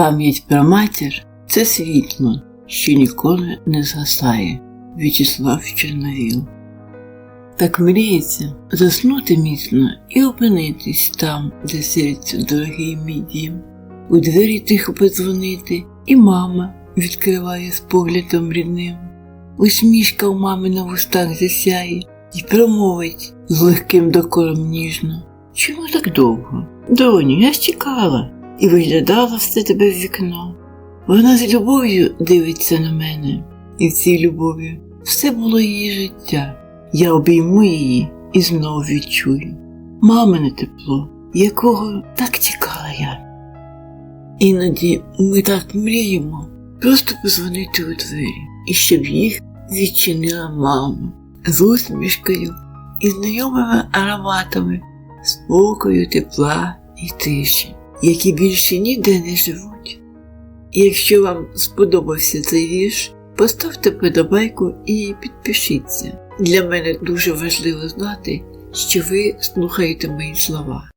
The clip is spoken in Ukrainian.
Пам'ять про матір це світло, що ніколи не згасає. В'ячеслав Чорновіл. Так мріється заснути міцно і опинитись там, де серце дорогий мій дім. У двері тихо подзвонити, і мама відкриває з поглядом рідним. Усмішка у мами на вустах засяє і промовить з легким докором ніжно. Чому так довго? Доню, я ж чекала і виглядала все тебе в вікно. Вона з любов'ю дивиться на мене, і в цій любові все було її життя. Я обійму її і знов відчую мамине тепло, якого так чекала я. Іноді ми так мріємо просто позвонити у двері, і щоб їх відчинила мама з усмішкою і знайомими ароматами спокою, тепла і тиші, які більше ніде не живуть. Якщо вам сподобався цей вірш, поставте подобайку і підпишіться. Для мене дуже важливо знати, що ви слухаєте мої слова.